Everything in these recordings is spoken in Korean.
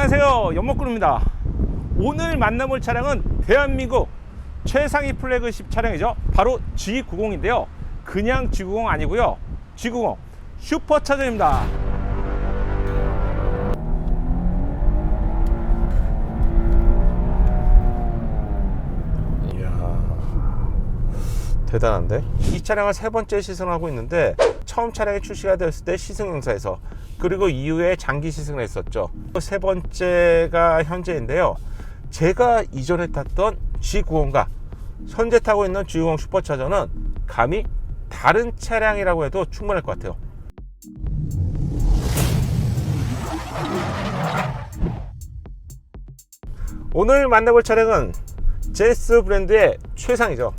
안녕하세요. 연목구입니다. 오늘 만나볼 차량은 대한민국 최상위 플래그십 차량이죠. 바로 G90인데요. 그냥 G90 아니고요. G90 슈퍼차저입니다. 대단한데? 이 차량을 세 번째 시승하고 있는데 처음 차량이 출시가 되었을 때 시승 행사에서 그리고 이후에 장기 시승을 했었죠. 세 번째가 현재인데요. 제가 이전에 탔던 G90과 현재 타고 있는 G90 슈퍼차저는 감히 다른 차량이라고 해도 충분할 것 같아요. 오늘 만나볼 차량은 제스 브랜드의 최상이죠.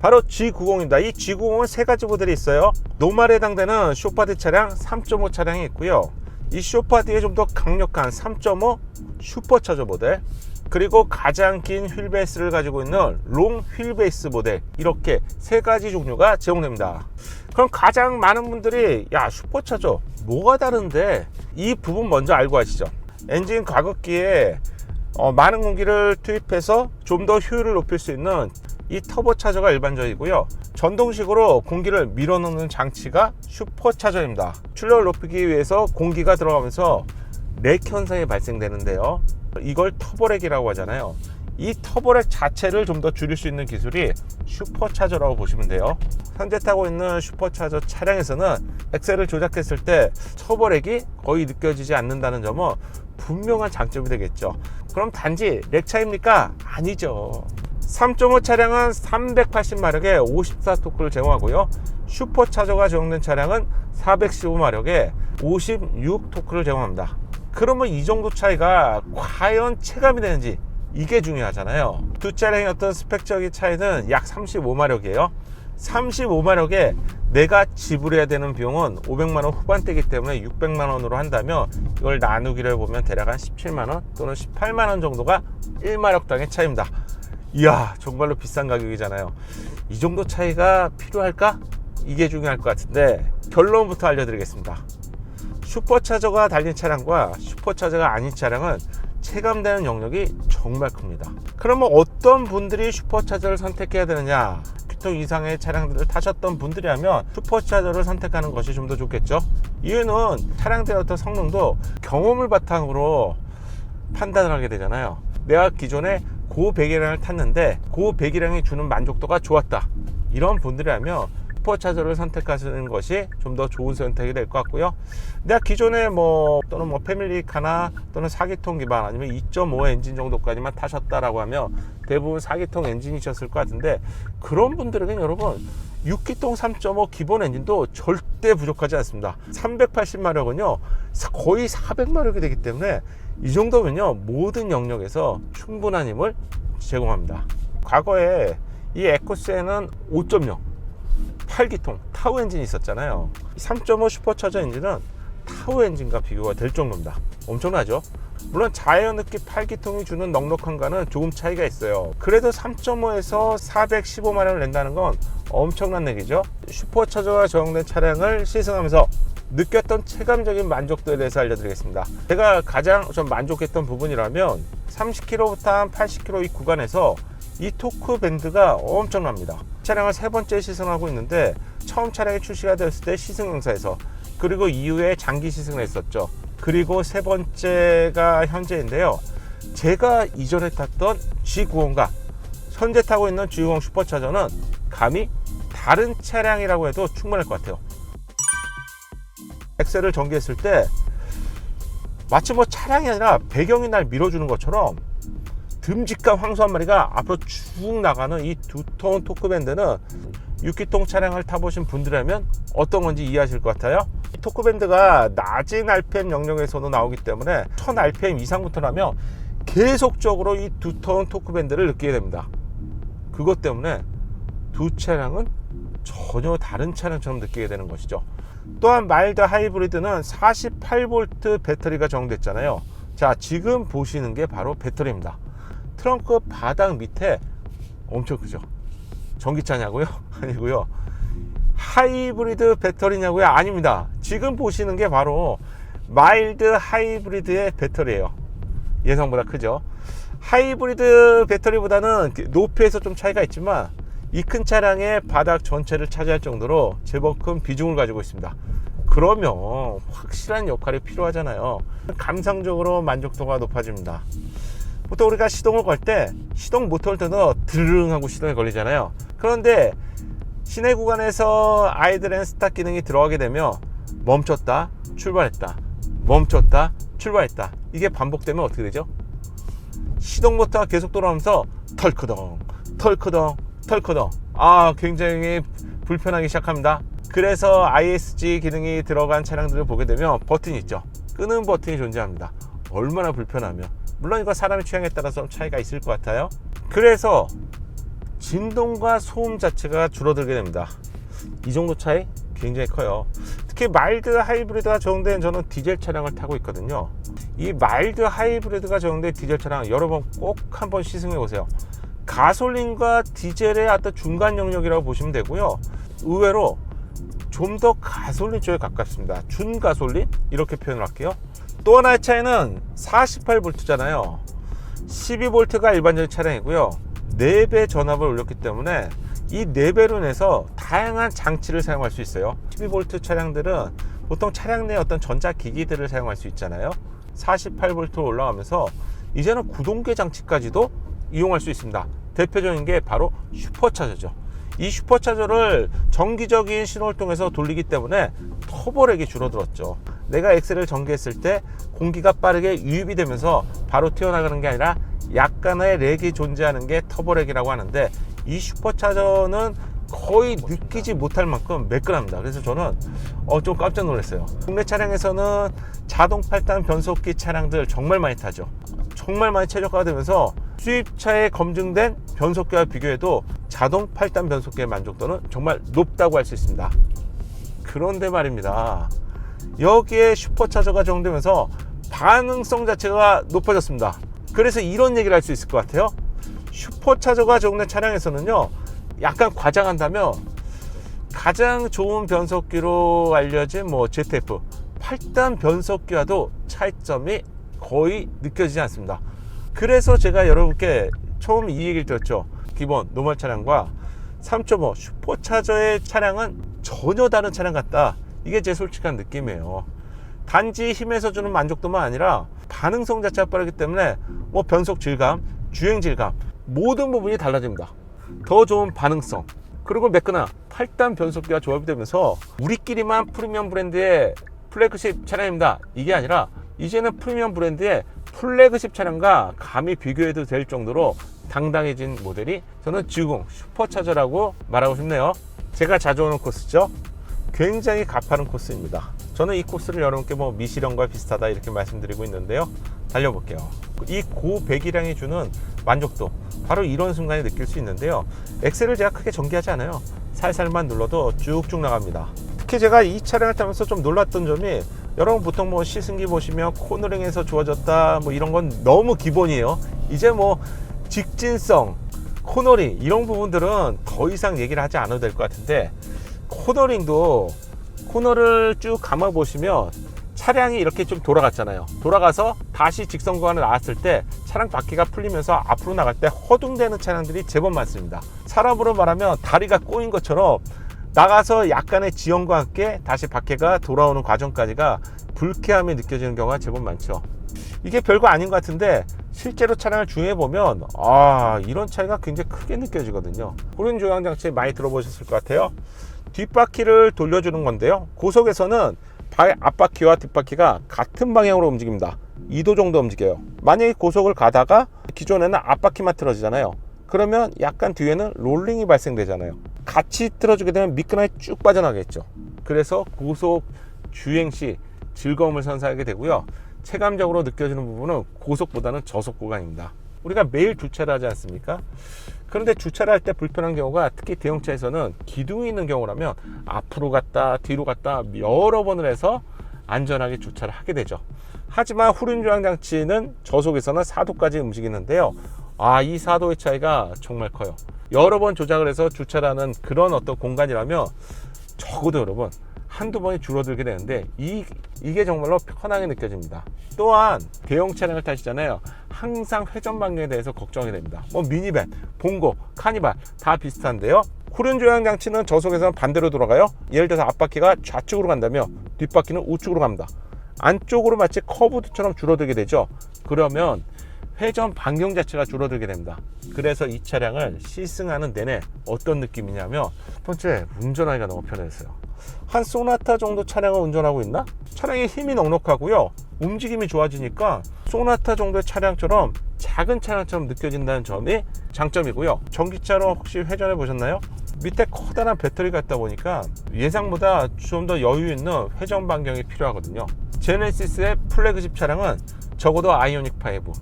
바로 G90입니다. 이 G90은 세 가지 모델이 있어요. 노말에 해당되는 쇼파드 차량 3.5 차량이 있고요. 이 쇼파드에 좀 더 강력한 3.5 슈퍼차저 모델 그리고 가장 긴 휠베이스를 가지고 있는 롱 휠베이스 모델 이렇게 세 가지 종류가 제공됩니다. 그럼 가장 많은 분들이 야 슈퍼차저 뭐가 다른데 이 부분 먼저 알고 하시죠. 엔진 과급기에 어, 많은 공기를 투입해서 좀 더 효율을 높일 수 있는 이 터보 차저가 일반적이고요. 전동식으로 공기를 밀어넣는 장치가 슈퍼 차저입니다. 출력을 높이기 위해서 공기가 들어가면서 렉 현상이 발생되는데요. 이걸 터보렉이라고 하잖아요. 이 터보렉 자체를 좀 더 줄일 수 있는 기술이 슈퍼차저라고 보시면 돼요. 현재 타고 있는 슈퍼차저 차량에서는 엑셀을 조작했을 때 터보렉이 거의 느껴지지 않는다는 점은 분명한 장점이 되겠죠. 그럼 단지 렉 차입니까? 아니죠. 3.5 차량은 380마력에 54토크를 제공하고요. 슈퍼차저가 제공된 차량은 415마력에 56토크를 제공합니다. 그러면 이 정도 차이가 과연 체감이 되는지 이게 중요하잖아요. 두 차량의 어떤 스펙적인 차이는 약 35마력이에요. 35마력에 내가 지불해야 되는 비용은 500만 원 후반대이기 때문에 600만 원으로 한다면 이걸 나누기를 보면 대략 한 17만 원 또는 18만 원 정도가 1마력당의 차이입니다. 이야 정말로 비싼 가격이잖아요. 이 정도 차이가 필요할까? 이게 중요할 것 같은데 결론부터 알려드리겠습니다. 슈퍼차저가 달린 차량과 슈퍼차저가 아닌 차량은 체감되는 영역이 정말 큽니다. 그러면 어떤 분들이 슈퍼차저를 선택해야 되느냐? 톤 이상의 차량들을 타셨던 분들이라면 슈퍼차저를 선택하는 것이 좀 더 좋겠죠. 이유는 차량들의 어떤 성능도 경험을 바탕으로 판단을 하게 되잖아요. 내가 기존에 고 배기량을 탔는데 고 배기량이 주는 만족도가 좋았다. 이런 분들이라면 슈퍼차저를 선택하시는 것이 좀 더 좋은 선택이 될 것 같고요. 내가 기존에 뭐 또는 뭐 패밀리카나 또는 4기통 기반 아니면 2.5 엔진 정도까지만 타셨다라고 하면 대부분 4기통 엔진이셨을 것 같은데 그런 분들에게는 여러분 6기통 3.5 기본 엔진도 절대 부족하지 않습니다. 380마력은요 거의 400마력이 되기 때문에 이 정도면요 모든 영역에서 충분한 힘을 제공합니다. 과거에 이 에코스에는 5.0 8기통 타우 엔진이 있었잖아요 3.5 슈퍼차저 엔진은 타우 엔진과 비교가 될 정도입니다 엄청나죠 물론 자연느끼 8기통이 주는 넉넉함과는 조금 차이가 있어요 그래도 3.5에서 415마력을 낸다는 건 엄청난 얘기죠 슈퍼차저가 적용된 차량을 시승하면서 느꼈던 체감적인 만족도에 대해서 알려드리겠습니다 제가 가장 좀 만족했던 부분이라면 30km부터 한 80km 이 구간에서 이 토크 밴드가 엄청납니다. 차량을 세 번째 시승하고 있는데 처음 차량이 출시가 되었을 때 시승 행사에서 그리고 이후에 장기 시승을 했었죠. 그리고 세 번째가 현재인데요. 제가 이전에 탔던 G90과 현재 타고 있는 G90 슈퍼차저는 감히 다른 차량이라고 해도 충분할 것 같아요. 엑셀을 전개했을 때 마치 뭐 차량이 아니라 배경이 날 밀어주는 것처럼 듬직한 황소 한 마리가 앞으로 쭉 나가는 이 두터운 토크밴드는 6기통 차량을 타보신 분들이라면 어떤 건지 이해하실 것 같아요. 이 토크밴드가 낮은 RPM 영역에서도 나오기 때문에 1000 RPM 이상부터라면 계속적으로 이 두터운 토크밴드를 느끼게 됩니다. 그것 때문에 두 차량은 전혀 다른 차량처럼 느끼게 되는 것이죠. 또한 마일드 하이브리드는 48V 배터리가 적용됐잖아요. 자, 지금 보시는 게 바로 배터리입니다. 트렁크 바닥 밑에 엄청 크죠. 전기차냐고요? 아니고요. 하이브리드 배터리냐고요? 아닙니다. 지금 보시는 게 바로 마일드 하이브리드의 배터리예요. 예상보다 크죠. 하이브리드 배터리보다는 높이에서 좀 차이가 있지만 이 큰 차량의 바닥 전체를 차지할 정도로 제법 큰 비중을 가지고 있습니다. 그러면 확실한 역할이 필요하잖아요. 감상적으로 만족도가 높아집니다. 보통 우리가 시동을 걸 때 시동 모터를 떠도 드르릉 하고 시동이 걸리잖아요. 그런데 시내 구간에서 아이들의 스탑 기능이 들어가게 되면 멈췄다 출발했다 멈췄다 출발했다. 이게 반복되면 어떻게 되죠? 시동 모터가 계속 돌아오면서 털크덩 털크덩 털크덩. 아 굉장히 불편하기 시작합니다. 그래서 ISG 기능이 들어간 차량들을 보게 되면 버튼이 있죠. 끄는 버튼이 존재합니다. 얼마나 불편하며 물론 이거 사람의 취향에 따라서 좀 차이가 있을 것 같아요. 그래서 진동과 소음 자체가 줄어들게 됩니다. 이 정도 차이 굉장히 커요. 특히 마일드 하이브리드가 적용된 저는 디젤 차량을 타고 있거든요. 이 마일드 하이브리드가 적용된 디젤 차량 여러분 꼭 한번 시승해 보세요. 가솔린과 디젤의 어떤 중간 영역이라고 보시면 되고요. 의외로 좀 더 가솔린 쪽에 가깝습니다. 준가솔린? 이렇게 표현을 할게요. 또 하나의 차이는 48V잖아요. 12V가 일반적인 차량이고요 4배 전압을 올렸기 때문에 이 4배로 인해서 다양한 장치를 사용할 수 있어요. 12V 차량들은 보통 차량 내 어떤 전자기기들을 사용할 수 있잖아요. 48V 올라가면서 이제는 구동계 장치까지도 이용할 수 있습니다. 대표적인 게 바로 슈퍼차저죠. 이 슈퍼차저를 정기적인 신호를 통해서 돌리기 때문에 터보렉이 줄어들었죠. 내가 엑셀을 전개했을 때 공기가 빠르게 유입이 되면서 바로 튀어나가는 게 아니라 약간의 렉이 존재하는 게 터보렉이라고 하는데 이 슈퍼차저는 거의 느끼지 못할 만큼 매끈합니다. 그래서 저는 어, 좀 깜짝 놀랐어요. 국내 차량에서는 자동 8단 변속기 차량들 정말 많이 타죠. 정말 많이 최저가가 되면서 수입차에 검증된 변속기와 비교해도 자동 8단 변속기의 만족도는 정말 높다고 할 수 있습니다. 그런데 말입니다. 여기에 슈퍼차저가 적용되면서 반응성 자체가 높아졌습니다. 그래서 이런 얘기를 할 수 있을 것 같아요. 슈퍼차저가 적용된 차량에서는요, 약간 과장한다면 가장 좋은 변속기로 알려진 뭐 ZF 8단 변속기와도 차이점이 거의 느껴지지 않습니다. 그래서 제가 여러분께 처음 이 얘기를 드렸죠. 기본 노멀 차량과 3.5 슈퍼차저의 차량은 전혀 다른 차량 같다. 이게 제 솔직한 느낌이에요. 단지 힘에서 주는 만족도만 아니라 반응성 자체가 빠르기 때문에 뭐 변속 질감, 주행 질감 모든 부분이 달라집니다. 더 좋은 반응성 그리고 매끈한 8단 변속기가 조합이 되면서 우리끼리만 프리미엄 브랜드의 플래그십 차량입니다. 이게 아니라 이제는 프리미엄 브랜드의 플래그십 차량과 감히 비교해도 될 정도로 당당해진 모델이 저는 G90 슈퍼차저라고 말하고 싶네요. 제가 자주 오는 코스죠. 굉장히 가파른 코스입니다. 저는 이 코스를 여러분께 뭐 미시령과 비슷하다 이렇게 말씀드리고 있는데요. 달려볼게요. 이 고배기량이 주는 만족도 바로 이런 순간에 느낄 수 있는데요. 엑셀을 제가 크게 전개하지 않아요. 살살만 눌러도 쭉쭉 나갑니다. 특히 제가 이 차량을 타면서 좀 놀랐던 점이 여러분 보통 뭐 시승기 보시면 코너링에서 좋아졌다 뭐 이런 건 너무 기본이에요. 이제 뭐 직진성, 코너링 이런 부분들은 더 이상 얘기를 하지 않아도 될 것 같은데 코너링도 코너를 쭉 감아 보시면 차량이 이렇게 좀 돌아갔잖아요. 돌아가서 다시 직선 구간에 나왔을 때 차량 바퀴가 풀리면서 앞으로 나갈 때 허둥대는 차량들이 제법 많습니다. 사람으로 말하면 다리가 꼬인 것처럼 나가서 약간의 지연과 함께 다시 바퀴가 돌아오는 과정까지가 불쾌함이 느껴지는 경우가 제법 많죠. 이게 별거 아닌 것 같은데 실제로 차량을 주행해 보면 아 이런 차이가 굉장히 크게 느껴지거든요. 후륜 조향 장치 많이 들어보셨을 것 같아요. 뒷바퀴를 돌려주는 건데요. 고속에서는 바- 앞바퀴와 뒷바퀴가 같은 방향으로 움직입니다. 2도 정도 움직여요. 만약에 고속을 가다가 기존에는 앞바퀴만 틀어지잖아요. 그러면 약간 뒤에는 롤링이 발생되잖아요. 같이 틀어주게 되면 미끈하게 쭉 빠져나가겠죠. 그래서 고속 주행 시 즐거움을 선사하게 되고요. 체감적으로 느껴지는 부분은 고속보다는 저속 구간입니다. 우리가 매일 주차를 하지 않습니까? 그런데 주차를 할 때 불편한 경우가 특히 대형차에서는 기둥이 있는 경우라면 앞으로 갔다 뒤로 갔다 여러 번을 해서 안전하게 주차를 하게 되죠. 하지만 후륜 조향 장치는 저속에서는 4도까지 움직이는데요. 아, 이 4도의 차이가 정말 커요. 여러 번 조작을 해서 주차를 하는 그런 어떤 공간이라면 적어도 여러분 한두 번이 줄어들게 되는데 이, 이게 정말로 편하게 느껴집니다. 또한 대형 차량을 타시잖아요. 항상 회전 반경에 대해서 걱정이 됩니다. 뭐 미니밴, 봉고, 카니발 다 비슷한데요. 후륜 조향 장치는 저속에서는 반대로 돌아가요. 예를 들어서 앞바퀴가 좌측으로 간다면 뒷바퀴는 우측으로 갑니다. 안쪽으로 마치 커브드처럼 줄어들게 되죠. 그러면 회전 반경 자체가 줄어들게 됩니다. 그래서 이 차량을 시승하는 내내 어떤 느낌이냐면 첫 번째 운전하기가 너무 편했어요. 한 소나타 정도 차량을 운전하고 있나? 차량의 힘이 넉넉하고요. 움직임이 좋아지니까 소나타 정도의 차량처럼 작은 차량처럼 느껴진다는 점이 장점이고요. 전기차로 혹시 회전해 보셨나요? 밑에 커다란 배터리가 있다 보니까 예상보다 좀 더 여유 있는 회전 반경이 필요하거든요. 제네시스의 플래그십 차량은 적어도 아이오닉 5,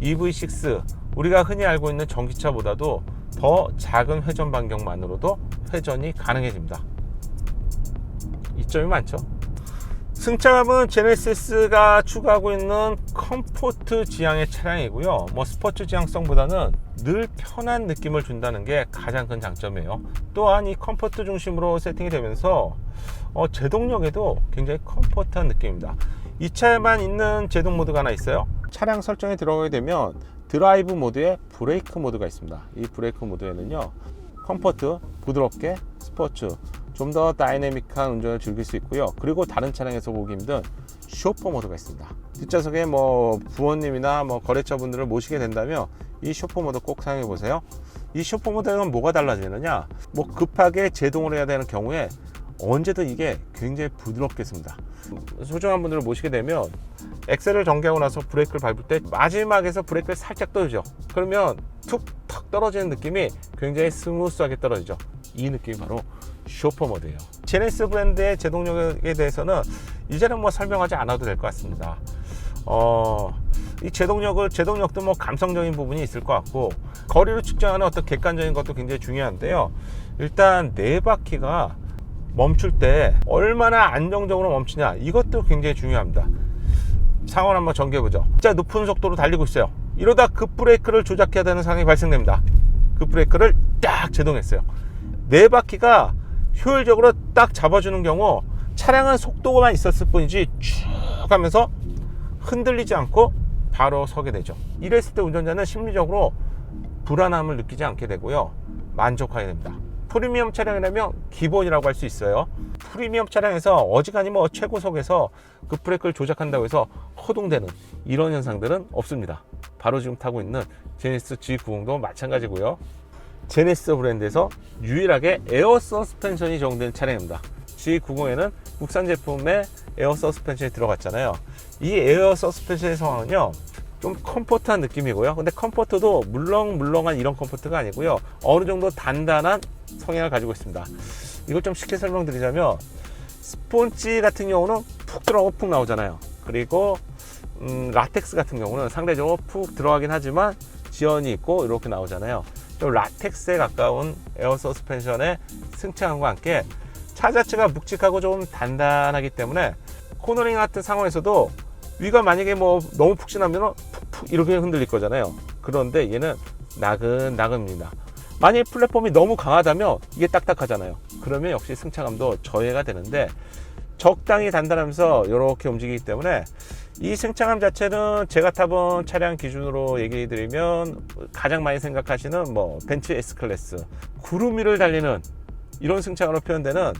EV6 우리가 흔히 알고 있는 전기차보다도 더 작은 회전 반경만으로도 회전이 가능해집니다. 이점이 많죠. 승차감은 제네시스가 추가하고 있는 컴포트 지향의 차량이고요. 뭐 스포츠 지향성보다는 늘 편한 느낌을 준다는 게 가장 큰 장점이에요. 또한 이 컴포트 중심으로 세팅이 되면서 어, 제동력에도 굉장히 컴포트한 느낌입니다. 이 차에만 있는 제동 모드가 하나 있어요. 차량 설정에 들어가게 되면 드라이브 모드에 브레이크 모드가 있습니다. 이 브레이크 모드에는요. 컴포트, 부드럽게, 스포츠, 좀 더 다이내믹한 운전을 즐길 수 있고요. 그리고 다른 차량에서 보기 힘든 쇼퍼 모드가 있습니다. 뒷좌석에 뭐 부모님이나 뭐 거래처분들을 모시게 된다면 이 쇼퍼 모드 꼭 사용해 보세요. 이 쇼퍼 모드는 뭐가 달라지느냐? 뭐 급하게 제동을 해야 되는 경우에 언제든 이게 굉장히 부드럽게 씁니다. 소중한 분들을 모시게 되면 엑셀을 전개하고 나서 브레이크를 밟을 때 마지막에서 브레이크를 살짝 떨죠. 그러면 툭턱 떨어지는 느낌이 굉장히 스무스하게 떨어지죠. 이 느낌이 바로 쇼퍼 모드예요. 제네스 브랜드의 제동력에 대해서는 이제는 뭐 설명하지 않아도 될 것 같습니다. 어, 이 제동력을 제동력도 뭐 감성적인 부분이 있을 것 같고 거리를 측정하는 어떤 객관적인 것도 굉장히 중요한데요. 일단 네 바퀴가 멈출 때 얼마나 안정적으로 멈추냐 이것도 굉장히 중요합니다. 상황 한번 전개해 보죠. 진짜 높은 속도로 달리고 있어요. 이러다 급브레이크를 조작해야 되는 상황이 발생됩니다. 급브레이크를 딱 제동했어요. 네 바퀴가 효율적으로 딱 잡아주는 경우 차량은 속도만 있었을 뿐이지 쭉 하면서 흔들리지 않고 바로 서게 되죠. 이랬을 때 운전자는 심리적으로 불안함을 느끼지 않게 되고요. 만족하게 됩니다. 프리미엄 차량이라면 기본이라고 할 수 있어요. 프리미엄 차량에서 어지간히 뭐 최고속에서 그 브레이크를 조작한다고 해서 허둥대는 이런 현상들은 없습니다. 바로 지금 타고 있는 제네시스 G90도 마찬가지고요. 제네시스 브랜드에서 유일하게 에어 서스펜션이 적용된 차량입니다. G90에는 국산 제품의 에어 서스펜션이 들어갔잖아요. 이 에어 서스펜션의 상황은요. 좀 컴포트한 느낌이고요. 근데 컴포트도 물렁물렁한 이런 컴포트가 아니고요. 어느 정도 단단한 성향을 가지고 있습니다. 이걸 좀 쉽게 설명드리자면 스폰지 같은 경우는 푹 들어가고 푹 나오잖아요. 그리고 음, 라텍스 같은 경우는 상대적으로 푹 들어가긴 하지만 지연이 있고 이렇게 나오잖아요. 좀 라텍스에 가까운 에어 서스펜션의 승차감과 함께 차 자체가 묵직하고 좀 단단하기 때문에 코너링 같은 상황에서도 위가 만약에 뭐 너무 푹신하면 푹푹 이렇게 흔들릴 거잖아요. 그런데 얘는 나근나근입니다. 만약에 플랫폼이 너무 강하다면 이게 딱딱하잖아요. 그러면 역시 승차감도 저해가 되는데 적당히 단단하면서 이렇게 움직이기 때문에 이 승차감 자체는 제가 타본 차량 기준으로 얘기 드리면 가장 많이 생각하시는 뭐 벤츠 S클래스 구름 위를 달리는 이런 승차감으로 표현되는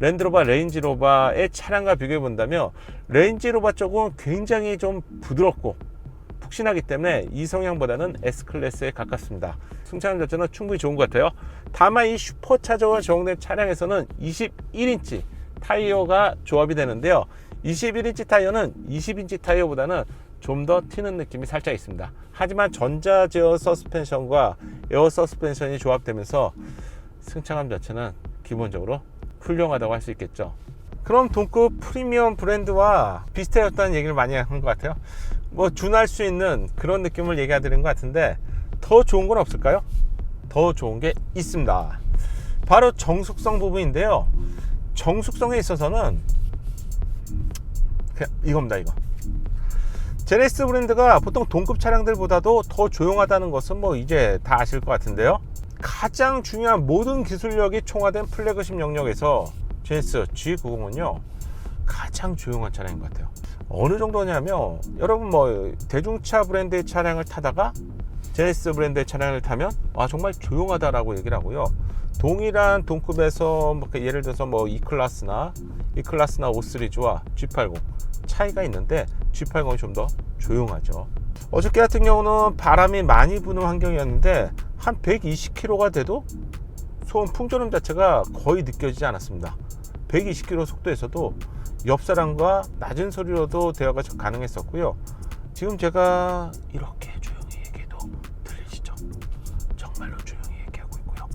랜드로버 레인지로버의 차량과 비교해 본다면 레인지로버 쪽은 굉장히 좀 부드럽고 푹신하기 때문에 이 성향보다는 S클래스에 가깝습니다. 승차감 자체는 충분히 좋은 것 같아요. 다만 이 슈퍼차저와 적용된 차량에서는 21인치 타이어가 조합이 되는데요. 21인치 타이어는 20인치 타이어보다는 좀 더 튀는 느낌이 살짝 있습니다. 하지만 전자 제어 서스펜션과 에어 서스펜션이 조합되면서 승차감 자체는 기본적으로 훌륭하다고 할 수 있겠죠. 그럼 동급 프리미엄 브랜드와 비슷해졌다는 얘기를 많이 하는 것 같아요. 뭐 준할 수 있는 그런 느낌을 얘기해 드린 것 같은데 더 좋은 건 없을까요? 더 좋은 게 있습니다. 바로 정숙성 부분인데요. 정숙성에 있어서는 이겁니다, 이거. 제네시스 브랜드가 보통 동급 차량들보다도 더 조용하다는 것은 뭐 이제 다 아실 것 같은데요. 가장 중요한 모든 기술력이 총화된 플래그십 영역에서 제네시스 G90은요 가장 조용한 차량인 것 같아요. 어느 정도냐면 여러분 뭐 대중차 브랜드의 차량을 타다가 제네시스 브랜드의 차량을 타면 아 정말 조용하다라고 얘기를 하고요. 동일한 동급에서 뭐 예를 들어서 뭐 E 클래스나 E 클래스나 5 시리즈와 G80 차이가 있는데 G80이 좀 더 조용하죠. 어저께 같은 경우는 바람이 많이 부는 환경이었는데 한 120km가 돼도 소음 풍조름 자체가 거의 느껴지지 않았습니다. 120km 속도에서도 옆 사람과 낮은 소리로도 대화가 가능했었고요. 지금 제가 이렇게 조용히 얘기해도 들리시죠? 정말로 조용히 얘기하고 있고요.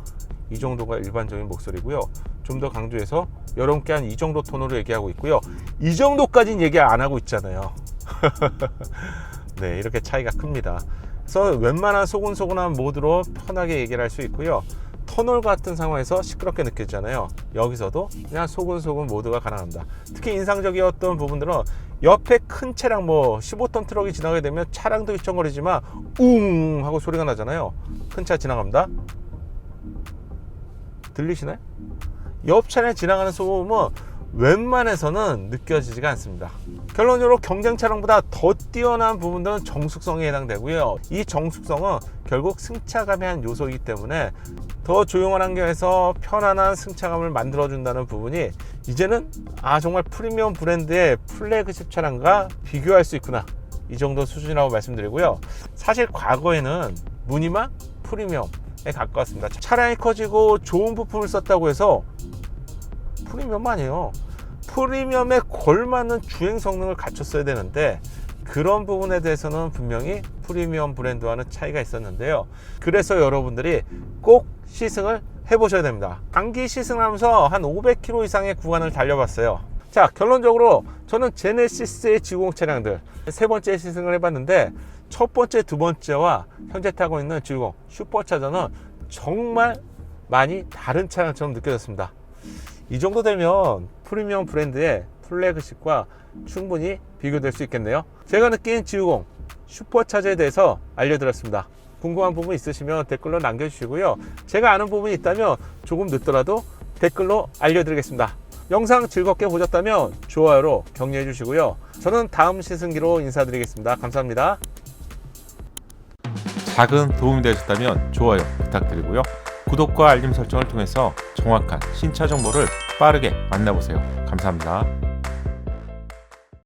이 정도가 일반적인 목소리고요. 좀 더 강조해서 여러분께 한 이 정도 톤으로 얘기하고 있고요. 이 정도까지는 얘기 안 하고 있잖아요. 네, 이렇게 차이가 큽니다. 그래서 웬만한 소곤소곤한 모드로 편하게 얘기를 할 수 있고요. 터널 같은 상황에서 시끄럽게 느껴지잖아요. 여기서도 그냥 소곤소곤 모드가 가능합니다. 특히 인상적이었던 부분들은 옆에 큰 차량 뭐 15톤 트럭이 지나게 되면 차량도 휘청거리지만 웅 하고 소리가 나잖아요. 큰 차 지나갑니다. 들리시나요? 옆 차량에 지나가는 소음은 웬만해서는 느껴지지가 않습니다. 결론적으로 경쟁 차량보다 더 뛰어난 부분들은 정숙성에 해당되고요. 이 정숙성은 결국 승차감의 한 요소이기 때문에 더 조용한 환경에서 편안한 승차감을 만들어준다는 부분이 이제는 아 정말 프리미엄 브랜드의 플래그십 차량과 비교할 수 있구나 이 정도 수준이라고 말씀드리고요. 사실 과거에는 무늬만 프리미엄에 가까웠습니다. 차량이 커지고 좋은 부품을 썼다고 해서 프리미엄 아니에요. 프리미엄에 걸맞는 주행 성능을 갖췄어야 되는데 그런 부분에 대해서는 분명히 프리미엄 브랜드와는 차이가 있었는데요. 그래서 여러분들이 꼭 시승을 해보셔야 됩니다. 단기 시승하면서 한 500km 이상의 구간을 달려봤어요. 자, 결론적으로 저는 제네시스의 G90 차량들 세 번째 시승을 해봤는데 첫 번째, 두 번째와 현재 타고 있는 G90 슈퍼차저는 정말 많이 다른 차량처럼 느껴졌습니다. 이 정도 되면 프리미엄 브랜드의 플래그십과 충분히 비교될 수 있겠네요. 제가 느낀 G60 슈퍼차저에 대해서 알려드렸습니다. 궁금한 부분 있으시면 댓글로 남겨주시고요. 제가 아는 부분이 있다면 조금 늦더라도 댓글로 알려드리겠습니다. 영상 즐겁게 보셨다면 좋아요로 격려해 주시고요. 저는 다음 시승기로 인사드리겠습니다. 감사합니다. 작은 도움이 되셨다면 좋아요 부탁드리고요. 구독과 알림 설정을 통해서 정확한 신차 정보를 빠르게 만나보세요. 감사합니다.